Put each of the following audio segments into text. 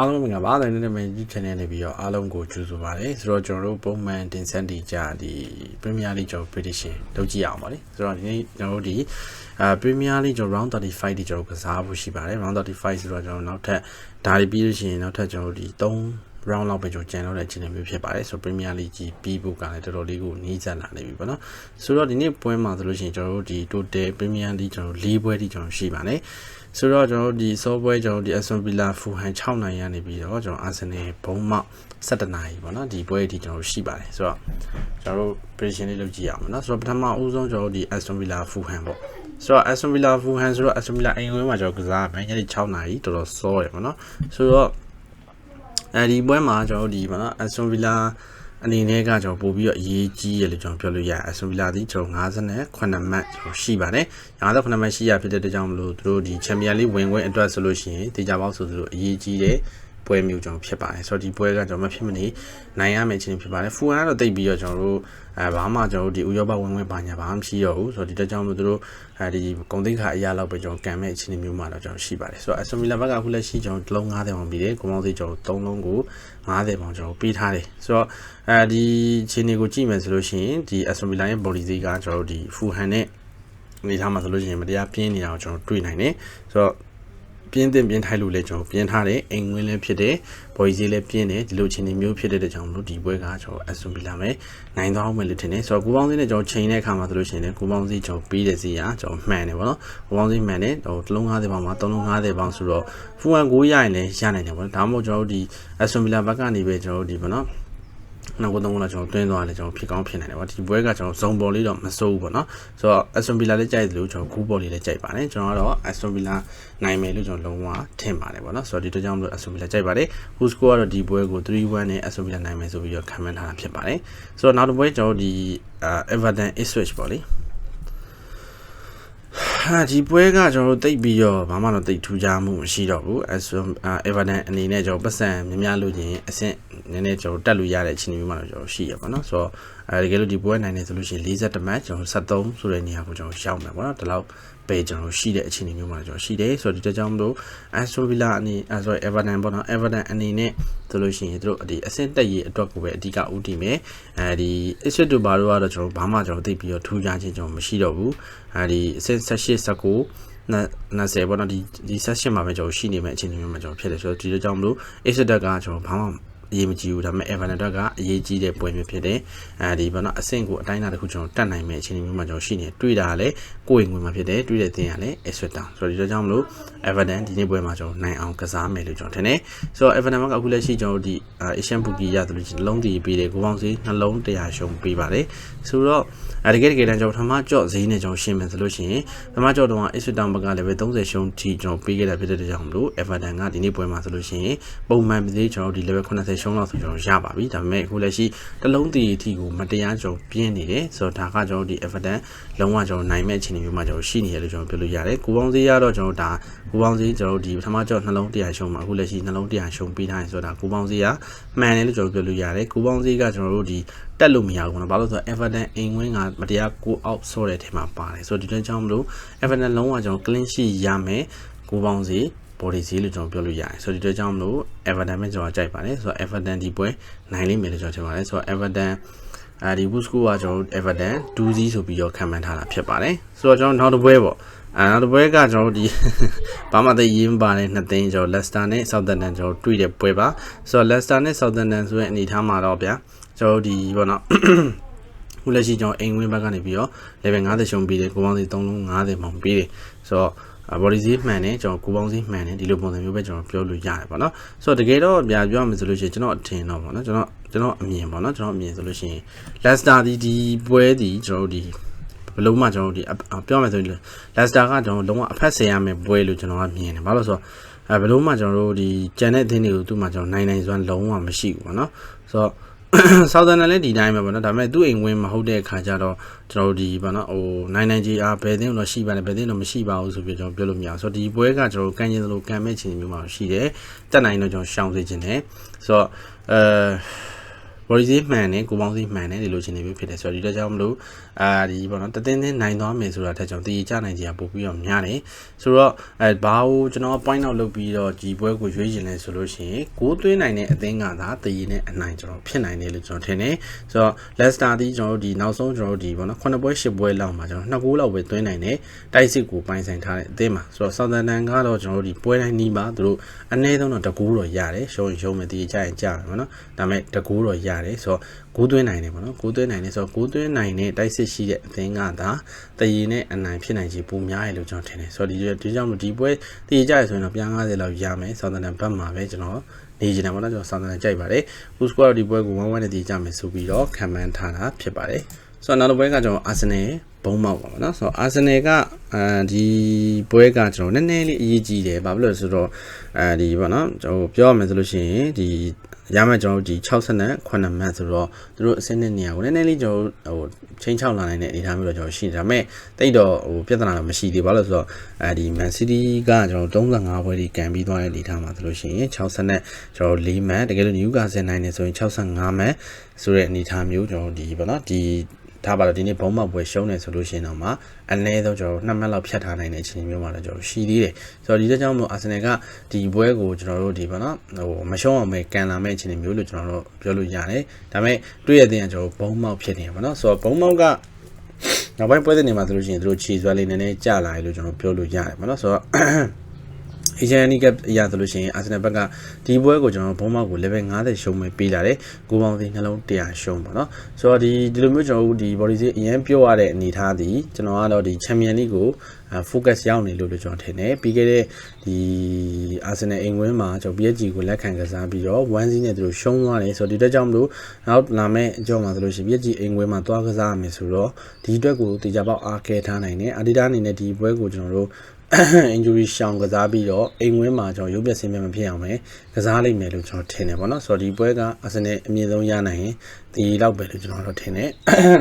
အားလုံးမင်္ဂလာပါတိုင်းနဲ့မင်းကြီး channel နေပြီးတော့အားလုံးကိုကြိုဆိုပါရစေဆိုတော့ကျွန်တော်တို့ပုံမှန်တင်ဆက်နေကြဒီ Premier League ကျွန်တော် prediction လုပ်ကြည့်အောင်ပါလေဆိုတော့ဒီနေ့ကျွန်တော်တို့ဒီအာ Premier League ကျွန်တော် round 35ဒီကျွန်တော်ကစားဖို့ရှိပါတယ် round 35ဆိုတော့ကျွန်တော်နောက်ထပ်ဒါတွေပြီးလို့ရှိရင်နောက်ထပ်ကျွန်တော်တို့ဒီ3 round လောက်ပဲကျွန်တော်ကျန်တော့တဲ့အခြေအနေမျိုးဖြစ်ပါတယ်ဆိုတော့ Premier League ကြီးပြီးဖို့ကလည်းတော်တော်လေးကိုနှီးစပ်လာနေပြီပေါ့နော်ဆိုတော့ဒီနေ့ပွဲမှာဆိုလို့ရှိရင်ကျွန်တော်တို့ဒီ total Premier League ကျွန်တော်၄ပွဲထိကျွန်တော်ရှိပါတယ် ဆိုတော့ကျွန်တော်တို့ဒီ software ကျွန်တော်တို့ဒီ Aston Villa Fulham 6နိုင်ရနေပြီးတော့ကျွန်တော် Arsenal ဘုံမောက်17နိုင်ပေါ့နော်ဒီပွဲအထိကျွန်တော်တို့ရှိပါတယ်ဆိုတော့ကျွန်တော်တို့ prediction လေးလုပ်ကြည့်ရအောင်နော်ဆိုတော့ပထမအဦးဆုံးကျွန်တော်တို့ဒီ Aston Villa Fulham ပေါ့ဆိုတော့ Aston Villa Fulham ဆိုတော့ Aston Villa အိမ်ဝင်းမှာကျွန်တော်ကစားရမယ်ညနေ6နာရီတော်တော်စောရပေါ့နော်ဆိုတော့အဲဒီပွဲမှာကျွန်တော်တို့ဒီပေါ့နော် Aston Villa အနေနဲ့ကကျွန်တော်ပို့ပြီးတော့အရေးကြီးရလို့ကျွန်တော်ပြောလို့ရတယ်အဆွန်ဗီလာဒီကျွန်တော်58မှတ်ကျွန်တော်ရှိပါတယ်58မှတ်ရှိရဖြစ်တဲ့အတွက်ကြောင့်မလို့သူတို့ဒီချန်ပီယံလိဝင်ခွင့်အတွက်ဆိုလို့ရှိရင်တေချာပေါက်ဆိုသူတို့အရေးကြီးတဲ့ ပွဲမျိုးကျွန်တော်ဖြစ်ပါတယ်ဆိုတော့ဒီပွဲကကျွန်တော်မဖြစ်မနေနိုင်ရမယ့်ခြင်းဖြစ်ပါတယ်ဖူဟန်ကတော့တိတ်ပြီးတော့ကျွန်တော်တို့အဲဘာမှကျွန်တော်တို့ဒီဥရောပဝင်ဝင်ဘာညာဘာမှမရှိတော့ဘူးဆိုတော့ဒီတက်ကြောင့်မို့သူတို့အဲဒီဂုံတိတ်ခါအရာလောက်ပဲကျွန်တော်ကံမဲ့အခြေအနေမျိုးမှာတော့ကျွန်တော်ရှိပါတယ်ဆိုတော့အဆွန်ဗီလာဘက်ကအခုလက်ရှိကျွန်တော်လုံး90ပေါင်ပြီးတယ်ကိုမောင်းစီကျွန်တော်3လုံးကို90ပေါင်ကျွန်တော်ပေးထားတယ်ဆိုတော့အဲဒီအခြေအနေကိုကြည့်မယ်ဆိုလို့ရှိရင်ဒီအဆွန်ဗီလာရဲ့ body ဈေးကကျွန်တော်တို့ဒီဖူဟန်နဲ့အနေထားမှာဆိုလို့ရှိရင်မတရားပြင်းနေတာကိုကျွန်တော်တွေ့နိုင်တယ်ဆိုတော့ ပြင်းတင်ပြင်းထိုက်လို့လဲကျွန်တော်ပြင်းထားတယ်အိမ်ဝင်လည်းဖြစ်တယ်ဘော်ကြီးဈေးလည်းပြင်းတယ်ဒီလိုချင်းနေမျိုးဖြစ်တဲ့ကြောင့်မလို့ဒီပွဲကကျွန်တော်အဆွန်ပြလာမယ်နိုင်သွားအောင်မယ်လို့ထင်တယ်ဆိုတော့ကိုပေါင်းစည်းနဲ့ကျွန်တော်ချိန်တဲ့အခါမှာဆိုလို့ရှိရင်လည်းကိုပေါင်းစည်းကျွန်တော်ပြီးတဲ့စီကကျွန်တော်မှန်တယ်ဗောနော်ကိုပေါင်းစည်းမှန်တယ်ဟိုတစ်လုံး50ပေါင်မှာ3လုံး50ပေါင်ဆိုတော့ဖူဝမ်ကိုရရင်လည်းရနိုင်တယ်ဗောနော်ဒါမှမဟုတ်ကျွန်တော်တို့ဒီအဆွန်ပြလာဘက်ကနေပဲကျွန်တော်တို့ဒီဗောနော် နောက်ကတော့တော့ကျွန်တော်တွင်းသွားတယ်ကျွန်တော်ဖြစ်ကောင်းဖြစ်နိုင်တယ်ဗောဒီပွဲကကျွန်တော်ဇုံပေါ်လေးတော့မစိုးဘူးဗောနော်ဆိုတော့ Aston Villa လည်းကြိုက်တယ်လို့ကျွန်တော်ဂူးပေါ်လေးလည်းကြိုက်ပါတယ်ကျွန်တော်ကတော့ Aston Villa နိုင်မယ်လို့ကျွန်တော်လုံးဝထင်ပါတယ်ဗောနော်ဆိုတော့ဒီတော့ကြောင့်မလို့ Aston Villa ကြိုက်ပါတယ် Who score ကတော့ဒီပွဲကို3-1နဲ့ Aston Villa နိုင်မယ်ဆိုပြီးတော့ခံမှန်းထားတာဖြစ်ပါတယ်ဆိုတော့နောက်တစ်ပွဲကျွန်တော်ဒီ Everton Ipswich ပေါ့လေ ဟာဒီပွဲကကျွန်တော်တို့တိတ်ပြီးတော့ဘာမှတော့တိတ်ထူးခြားမှုမရှိတော့ဘူးအဲဆိုအေဗာတန်အနေနဲ့ကျွန်တော်ပတ်စံများများလို့ချင်းအဆင့်နည်းနည်းကျွန်တော်တက်လို့ရတဲ့အခြေအနေမျိုးမှတော့ကျွန်တော်ရှိရပါတော့ဆိုတော့အဲတကယ်လို့ဒီပွဲနိုင်နေဆိုလို့ရှိရင်40မှတ်ကျွန်တော်73ဆိုတဲ့နေရာကိုကျွန်တော်ရှောက်မယ်ပေါ့နော်ဒီလောက် ပဲကျွန်တော်ရှိတဲ့အခြေအနေမျိုးမှာကျွန်တော်ရှိတယ်ဆိုတော့ဒီတကြောင်မလို့ Aston Villa အနေအဲ sorry Everton ပေါ့နော် Everton အနေနဲ့ဆိုလို့ရှိရင်တို့ဒီအဆင့်တက်ရေးအတွက်ကိုပဲအဓိကဦးတည်မယ်အဲဒီ Ipswich တို့ဘာလို့ကတော့ကျွန်တော်ဘာမှကျွန်တော်သိပြီးတော့ထူးခြားခြင်းကျွန်တော်မရှိတော့ဘူးအဲဒီအဆင့်18 19နာ90ပေါ့နော်ဒီဒီ session မှာပဲကျွန်တော်ရှိနေမယ့်အခြေအနေမျိုးမှာကျွန်တော်ဖြစ်တယ်ဆိုတော့ဒီလိုကြောင့်မလို့ Ipswich ကကျွန်တော်ဘာမှ အရေးမကြီးဘူးဒါပေမဲ့ Everton အတွက်ကအရေးကြီးတဲ့ပွဲမျိုးဖြစ်တယ်အဲဒီဘာနော်အဆင့်ကိုအတိုင်းအတာတစ်ခုကျွန်တော်တက်နိုင်မယ့်အခြေအနေမျိုးမှာကျွန်တော်ရှိနေတွေ့တာလည်းကိုယ်ဝင်ဝင်မှာဖြစ်တယ်တွေ့တဲ့သင်ကလည်း Ipswich Town ဆိုတော့ဒီလိုကြောင့်မလို့ Everton ဒီနေ့ပွဲမှာကျွန်တော်နိုင်အောင်ကစားမယ်လို့ကျွန်တော်ထင်တယ်ဆိုတော့ Everton ကအခုလက်ရှိကျွန်တော်ဒီ Asian Bookie ရတယ်လို့လုံးတီးပေးတယ်ကိုပေါင်းစီနှလုံး100ရှုံးပေးပါတယ်ဆိုတော့အဲတကယ်တကယ်တမ်းကျွန်တော်ပထမကြော့ဈေးနဲ့ကျွန်တော်ရှင်းမယ်ဆိုလို့ရှိရင်ပထမကြော့တော့ Ipswich Town ဘက်ကလည်းပဲ30ရှုံးထိကျွန်တော်ပေးခဲ့တာဖြစ်တဲ့ကြောင့်မလို့ Everton ကဒီနေ့ပွဲမှာဆိုလို့ရှိရင်ပုံမှန်ပသေးကျွန်တော်ဒီ level 80ရှုံးလောက်ဆိုကျွန်တော်ရပါပြီဒါပေမဲ့အခုလက်ရှိတလုံးတီအထိကိုမတရားကျွန်တော်ပြင်းနေတယ်ဆိုတော့ဒါကကျွန်တော်ဒီ Everton လုံးဝကျွန်တော်နိုင်မဲ့အခြေအနေမျိုးမှာကျွန်တော်ရှိနေရလို့ကျွန်တော်ပြောလို့ရတယ်ကိုပေါင်းဈေးရတော့ကျွန်တော်ဒါကိုပေါင်းဈေးကျွန်တော်ဒီပထမကြော့နှလုံး100ရှုံးမှာအခုလက်ရှိနှလုံး100ရှုံးပေးထားရင်ဆိုတာကိုပေါင်းဈေးကမှန်တယ်လို့ကျွန်တော်ပြောလို့ရတယ်ကိုပေါင်းဈေးကကျွန်တော်တို့ဒီတက်လို့မရဘူးနော်ဘာလို့ဆိုတော့ Everton အိမ်ဝင်းကမတရားကိုအောက်ဆော့တဲ့ထဲမှာပါတယ်ဆိုတော့ဒီတန်းကြောင့်မလို့ Everton လုံးဝကျွန်တော် clean sheet ရမယ်ကိုပေါင်းဈေး body ဈေးလို့ကျွန်တော်ပြောလို့ရတယ်ဆိုတော့ဒီတော့ကြောင့်မလို့ Everton ပဲကျွန်တော်ကြိုက်ပါတယ်ဆိုတော့ Everton ဒီပွဲနိုင်လိမ့်မယ်လို့ကျွန်တော်ထင်ပါတယ်ဆိုတော့ Everton အဲဒီ Busco ကကျွန်တော် Everton 2-0ဆိုပြီးတော့ခံမှန်းထားတာဖြစ်ပါတယ်ဆိုတော့ကျွန်တော်နောက်တစ်ပွဲပေါ့အဲနောက်တစ်ပွဲကကျွန်တော်ဒီဘာမှသိရေးမပါတဲ့နှစ်သိန်းကျွန်တော် Leicester နဲ့ Southampton ကျွန်တော်တွေ့တဲ့ပွဲပါဆိုတော့ Leicester နဲ့ Southampton ဆိုတဲ့အနေအထားမှာတော့ဗျာကျွန်တော်ဒီဘောနော်ခုလက်ရှိကျွန်တော်အိမ်ဝင်းဘက်ကနေပြီးတော့ level 50ရှုံးပြီးတယ်ကိုပေါင်းစီ3လုံး50ပေါင်ပြီးတယ်ဆိုတော့ body ဈေးမှန်တယ်ကျွန်တော်ကိုပေါင်းဈေးမှန်တယ်ဒီလိုပုံစံမျိုးပဲကျွန်တော်ပြောလို့ရတယ်ပေါ့နော်ဆိုတော့တကယ်တော့ပြပြောရမယ်ဆိုလို့ရှိရင်ကျွန်တော်အထင်တော့ပေါ့နော်ကျွန်တော်ကျွန်တော်အမြင်ပေါ့နော်ကျွန်တော်အမြင်ဆိုလို့ရှိရင် Leicester ဒီဒီပွဲဒီကျွန်တော်တို့ဒီဘလုံးမှကျွန်တော်တို့ဒီပြောမယ်ဆိုရင် Leicester ကကျွန်တော်လုံးဝအဖက်ဆင်ရမယ်ပွဲလို့ကျွန်တော်ကမြင်တယ်ဘာလို့ဆိုတော့အဲဘလုံးမှကျွန်တော်တို့ဒီကြံတဲ့အသင်းတွေကိုသူ့မှာကျွန်တော်နိုင်နိုင်စွမ်းလုံးဝမရှိဘူးပေါ့နော်ဆိုတော့ ဆောက်သန်လည်းဒီတိုင်းပဲပေါ့နော်ဒါပေမဲ့သူ့အိမ်ဝင်မဟုတ်တဲ့အခါကျတော့ကျွန်တော်တို့ဒီပေါ့နော်ဟိုနိုင်နိုင်ကြီးအားဘယ်သိန်းတော့ရှိပါတယ်ဘယ်သိန်းတော့မရှိပါဘူးဆိုပြီးကျွန်တော်ပြောလို့မရအောင်ဆိုတော့ဒီပွဲကကျွန်တော်ကန်ရင်သလိုကန်မဲ့ခြင်းမျိုးမှရှိတယ်တက်နိုင်တော့ကျွန်တော်ရှောင်စေခြင်းတယ်ဆိုတော့အဲ body ဈေးမှန်တယ်ကိုပေါင်းဈေးမှန်တယ်ဒီလိုချင်နေပြီဖြစ်တယ်ဆိုတော့ဒီတော့ကြောင့်မလို့အာဒီပေါ့နော်တသင်းသင်းနိုင်သွားမယ်ဆိုတာထက်ကြောင့်တည်ကြနိုင်ခြင်းကပို့ပြီးတော့များတယ်ဆိုတော့အဲဘာကိုကျွန်တော် point out လုပ်ပြီးတော့ဒီပွဲကိုရွေးချင်လဲဆိုလို့ရှိရင်ကိုသွင်းနိုင်တဲ့အသင်းကသာတည်နဲ့အနိုင်ကျွန်တော်ဖြစ်နိုင်တယ်လို့ကျွန်တော်ထင်တယ်ဆိုတော့ Leicester ဒီကျွန်တော်တို့ဒီနောက်ဆုံးကျွန်တော်တို့ဒီပေါ့နော်9ပွဲ10ပွဲလောက်မှာကျွန်တော်2ဂိုးလောက်ပဲသွင်းနိုင်တယ်တိုက်စစ်ကိုပိုင်ဆိုင်ထားတဲ့အသင်းမှာဆိုတော့ Southampton ကတော့ကျွန်တော်တို့ဒီပွဲတိုင်းနီးပါသူတို့အနည်းဆုံးတော့တကူတော့ရတယ်ရှုံးရင်ရှုံးမယ်တည်ကြရင်ကြာမယ်ပေါ့နော်ဒါပေမဲ့တကူတော့ရတယ်ဆိုတော့ဂိုးသွင်းနိုင်တယ်ပေါ့နော်ဂိုးသွင်းနိုင်တယ်ဆိုတော့ဂိုးသွင်းနိုင်တဲ့တိုက်စစ်ရှိတဲ့အသင်းကသာတည်ရင်နဲ့အနိုင်ဖြစ်နိုင်ခြေပိုများရလို့ကျွန်တော်ထင်တယ်ဆိုတော့ဒီဒီကြောင့်ဒီပွဲတည်ကြရဆိုရင်တော့ပြန်90လောက်ရမယ် Southampton ဘက်မှာပဲကျွန်တော်နေကျင်တယ်ပေါ့နော်ကျွန်တော် Southampton ကြိုက်ပါတယ် Who's score ဒီပွဲကို1-1နဲ့တည်ကြမယ်ဆိုပြီးတော့ခံမှန်းထားတာဖြစ်ပါတယ်ဆိုတော့နောက်တစ်ပွဲကကျွန်တော်အာဆင်နယ် ဘုံမောက်ပါမယ်နော်ဆိုတော့အာဆင်နယ်ကအဲဒီပွဲကကျွန်တော်နည်းနည်းလေးအရေးကြီးတယ်ဘာဖြစ်လို့လဲဆိုတော့အဲဒီပေါ့နော်ကျွန်တော်ပြောရမယ်ဆိုလို့ရှိရင်ဒီရမယ်ကျွန်တော်တို့ဒီ60နဲ့9မှတ်ဆိုတော့သူတို့အစင်းတဲ့နေရာကိုနည်းနည်းလေးကျွန်တော်ဟိုချင်းချောက်လာနိုင်တဲ့အနေအထားမျိုးတော့ကျွန်တော်ရှိတယ်ဒါပေမဲ့တိတ်တော့ဟိုပြဿနာတော့မရှိသေးဘာလို့လဲဆိုတော့အဲဒီ Man City ကကျွန်တော်35ပွဲဒီကန်ပြီးသွားတဲ့အနေအထားမှာဆိုလို့ရှိရင်60နဲ့ကျွန်တော်4မှတ်တကယ်လို့ Newcastle နိုင်နေဆိုရင်65မှတ်ဆိုတဲ့အနေအထားမျိုးကျွန်တော်ဒီပေါ့နော်ဒီ ထားပါတော့ဒီနေ့ဘုံမောက်ပွဲရှုံးနေဆိုလို့ရှိရင်တော့မှအနည်းဆုံးကျွန်တော်နှစ်မှတ်လောက်ဖြတ်ထားနိုင်တဲ့အခြေအနေမျိုးမှာတော့ကျွန်တော်ရှိသေးတယ်ဆိုတော့ဒီတဲ့ကြောင့်မို့အာဆင်နယ်ကဒီပွဲကိုကျွန်တော်တို့ဒီပေါ့နော်ဟိုမရှုံးအောင်ပဲကန်လာမဲ့အခြေအနေမျိုးလို့ကျွန်တော်တို့ပြောလို့ရတယ်ဒါပေမဲ့တွေ့ရတဲ့ကျွန်တော်ဘုံမောက်ဖြစ်နေပါတော့ဆိုတော့ဘုံမောက်ကနောက်ပိုင်းပွဲတဲ့နေမှာဆိုလို့ရှိရင်တို့ခြေစွဲလေးနည်းနည်းကျလာရလို့ကျွန်တော်ပြောလို့ရတယ်ပေါ့နော်ဆိုတော့ Asian Handicap အရာဆိုလို့ရှိရင် Arsenal ဘက်ကဒီပွဲကိုကျွန်တော်ဘုံမောက်ကို level 50ရှုံးမယ်ပေးလာတယ်။ကိုပေါင်းစီနှလုံး100ရှုံးပေါ့နော်။ဆိုတော့ဒီဒီလိုမျိုးကျွန်တော်တို့ဒီ body စီအရင်ပြောရတဲ့အနေအထားဒီကျွန်တော်ကတော့ဒီ Champion League ကို focus ရောက်နေလို့လို့ကျွန်တော်ထင်တယ်။ပြီးခဲ့တဲ့ဒီ Arsenal အိမ်ဝင်းမှာကျွန်တော် PSG ကိုလက်ခံကစားပြီးတော့1-0နဲ့သူတို့ရှုံးသွားတယ်ဆိုတော့ဒီတက်ကြောင့်မလို့နောက်လာမယ့်အကြောင်းမှာဆိုလို့ရှိရင် PSG အိမ်ဝင်းမှာသွားကစားရမယ်ဆိုတော့ဒီအတွက်ကိုတေချာပေါက်အားခဲထားနိုင်တယ်။ Adidas အနေနဲ့ဒီပွဲကိုကျွန်တော်တို့ injury ရှောင်ကစားပြီးတော့အိမ်ဝင်းမှာကျွန်တော်ရုပ်ပြဆင်းပြမဖြစ်အောင်ပဲကစားလိုက်မယ်လို့ကျွန်တော်ထင်တယ်ပေါ့နော်ဆိုတော့ဒီပွဲကအာဆင်နယ်အမြင့်ဆုံးရနိုင်ရင်ဒီလောက်ပဲလို့ကျွန်တော်တို့ထင်တယ်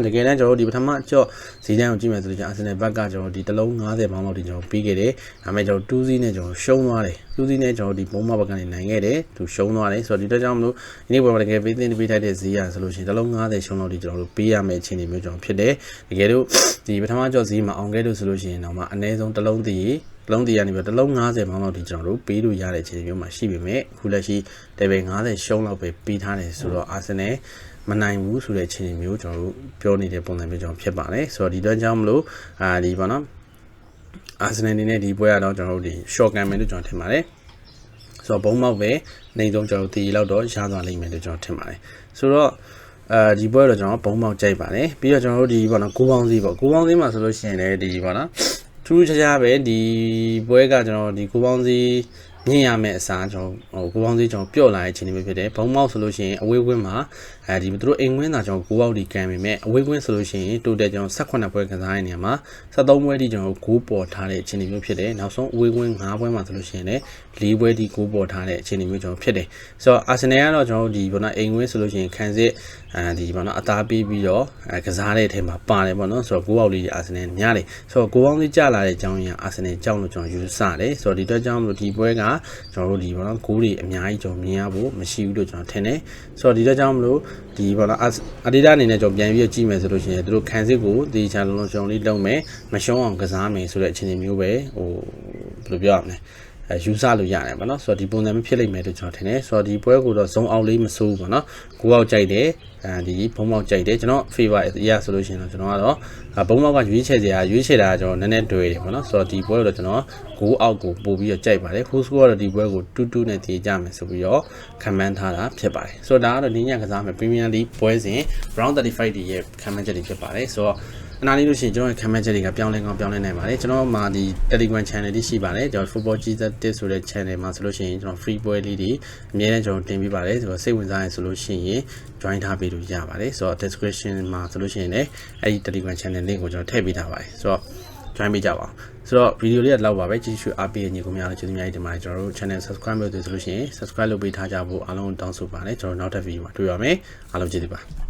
တကယ်တမ်းကျွန်တော်တို့ဒီပထမအကျော့ဇီဒန်ကိုကြည့်မယ်ဆိုလို့ကျအာဆင်နယ်ဘက်ကကျွန်တော်ဒီတလုံး90ပေါင်းလောက်ဒီကျွန်တော်ပြီးခဲ့တယ်ဒါပေမဲ့ကျွန်တော်2စီးနဲ့ကျွန်တော်ရှုံးသွားတယ်2စီးနဲ့ကျွန်တော်ဒီဘုံမဘက်ကနေနိုင်ခဲ့တယ်သူရှုံးသွားတယ်ဆိုတော့ဒီတော့ကြောင့်မလို့ဒီနေ့ပွဲမှာတကယ်ပေးသင်းပေးထိုက်တဲ့ဇီရဆိုလို့ရှိရင်တလုံး90ရှုံးလောက်ဒီကျွန်တော်တို့ပေးရမယ့်အခြေအနေမျိုးကျွန်တော်ဖြစ်တယ်တကယ်လို့ဒီပထမကျော့ဇီးမှာအောင်ခဲ့လို့ဆိုလို့ရှိရင်တော့မှအနည်းဆုံးတလုံးတည်းလုံးတည်ရနေပြီးတလုံး90မောင်းလောက်ဒီကျွန်တော်တို့ပေးလို့ရတဲ့အခြေအနေမျိုးမှာရှိပေမဲ့အခုလက်ရှိတေဘယ်90ရှုံးလောက်ပဲပေးထားတယ်ဆိုတော့အာဆင်နယ် မနိုင်ဘူးဆိုတဲ့အခြေအနေမျိုးကျွန်တော်တို့ပြောနေတဲ့ပုံစံမျိုးကျွန်တော်ဖြစ်ပါတယ်ဆိုတော့ဒီတော့ကြောင့်မလို့အာဒီပေါ့နော်အာဆင်နယ်အနေနဲ့ဒီပွဲကတော့ကျွန်တော်တို့ဒီ short game မယ်လို့ကျွန်တော်ထင်ပါတယ်ဆိုတော့ဘုံမောက်ပဲနေဆုံးကျွန်တော်တီလောက်တော့ရသွားလိမ့်မယ်လို့ကျွန်တော်ထင်ပါတယ်ဆိုတော့အဲဒီပွဲတော့ကျွန်တော်ဘုံမောက်ကြိုက်ပါတယ်ပြီးတော့ကျွန်တော်တို့ဒီပေါ့နော်ကိုပေါင်းစည်းပေါ့ကိုပေါင်းစည်းမှာဆိုလို့ရှိရင်လည်းဒီပေါ့နော်ထူးထူးခြားခြားပဲဒီပွဲကကျွန်တော်ဒီကိုပေါင်းစည်း မြင်ရမယ့်အစားကျွန်တော်ဟိုကိုပေါင်းစည်းကျွန်တော်ပြော့လာတဲ့အခြေအနေပဲဖြစ်တယ်ဘုံမောက်ဆိုလို့ရှိရင်အဝေးကွင်းမှာအဲဒီသူတို့အိမ်ကွင်းသာကျွန်တော်9အောက်ဒီကန်ပေမဲ့အဝေးကွင်းဆိုလို့ရှိရင်တိုးတက်ကျွန်တော်18ပွဲကစားတဲ့နေရာမှာ73ပွဲဒီကျွန်တော်9ပေါ်ထားတဲ့အခြေအနေမျိုးဖြစ်တယ်နောက်ဆုံးအဝေးကွင်း9ပွဲမှာဆိုလို့ရှိရင်လည်း4ပွဲဒီ9ပေါ်ထားတဲ့အခြေအနေမျိုးကျွန်တော်ဖြစ်တယ်ဆိုတော့အာဆင်နယ်ကတော့ကျွန်တော်ဒီဘောနော်အိမ်ကွင်းဆိုလို့ရှိရင်ခံစစ်အဲဒီဘောနော်အသားပေးပြီးတော့အဲကစားတဲ့အထက်မှာပါတယ်ပေါ့နော်ဆိုတော့9အောက်လေးအာဆင်နယ်များတယ်ဆိုတော့9အောက်လေးကျလာတဲ့အကြောင်းရင်းအာဆင်နယ်ကြောင့်လို့ကျွန်တော်ယူဆတယ်ဆိုတော့ဒီအတွက်ကြောင့်မလို့ဒီပွဲကကျွန်တော်တို့ဒီဘောနော်ဂိုးတွေအများကြီးကျွန်တော်မြင်ရဖို့မရှိဘူးလို့ကျွန်တော်ထင်တယ်ဆိုတော့ဒီအတွက်ကြောင့်မလို့ဒီဘောနော်အဒီဒါအနေနဲ့ကျွန်တော်ပြန်ပြီးကြည့်မယ်ဆိုလို့ရှိရင်တို့ခံစစ်ကိုဒီချာလုံးလုံးရှုံလေးလုံးမယ်မရှုံးအောင်ကစားမယ်ဆိုတဲ့အခြေအနေမျိုးပဲဟိုဘယ်လိုပြောရမလဲအဲ ယူဆလို့ရတယ်ဗောနော်ဆိုတော့ဒီပုံစံမျိုးဖြစ်လိမ့်မယ်လို့ကျွန်တော်ထင်တယ်ဆိုတော့ဒီပွဲကိုတော့ဇုံအောင်လေးမစိုးဘူးဗောနော်ကိုအောက်ကြိုက်တယ်အဲဒီဘုံမောက်ကြိုက်တယ်ကျွန်တော် favor ရဆိုလို့ရှိရင်တော့ကျွန်တော်ကတော့ဘုံမောက်ကရွေးချယ်စရာရွေးချယ်တာကျွန်တော်နည်းနည်းတွေ့တယ်ဗောနော်ဆိုတော့ဒီပွဲကိုတော့ကျွန်တော်ကိုအောက်ကိုပို့ပြီးတော့ကြိုက်ပါတယ် full score ကတော့ဒီပွဲကိုတူးတူးနဲ့တည်ကြမယ်ဆိုပြီးတော့ခံမှန်းထားတာဖြစ်ပါတယ်ဆိုတော့ဒါကတော့ဒီညကစားမယ် Premier League ပွဲစဉ် round 35ဒီရဲ့ခံမှန်းချက်တွေဖြစ်ပါတယ်ဆိုတော့ အနားလေးလို့ရှိရင်ကျွန်တော်ရဲ့ comment ချက်တွေကပြောင်းလဲကောင်းပြောင်းလဲနိုင်ပါတယ်ကျွန်တော်မှာဒီ Telegram channel လေးရှိပါတယ်ကျွန်တော် Football Jesus Tip ဆိုတဲ့ channel မှာဆိုလို့ရှိရင်ကျွန်တော် free ပွဲလေးတွေအများနဲ့ကျွန်တော်တင်ပေးပါတယ်ဆိုတော့စိတ်ဝင်စားရင်ဆိုလို့ရှိရင် join ထားပေးလို့ရပါတယ်ဆိုတော့ description မှာဆိုလို့ရှိရင်လည်းအဲ့ဒီ Telegram channel link ကိုကျွန်တော်ထည့်ပေးထားပါတယ်ဆိုတော့ join ပေးကြပါအောင်ဆိုတော့ဗီဒီယိုလေးကလောက်ပါပဲကြည့်ရှုအားပေးညီကိုများလည်းကျေးဇူးများကြီးတင်ပါတယ်ကျွန်တော်တို့ channel subscribe လုပ်သေးဆိုလို့ရှိရင် subscribe လုပ်ပေးထားကြဖို့အားလုံးတောင်းဆိုပါတယ်ကျွန်တော်နောက်ထပ်ဗီဒီယိုမှာတွေ့ရမယ်အားလုံးကျေးဇူးပါ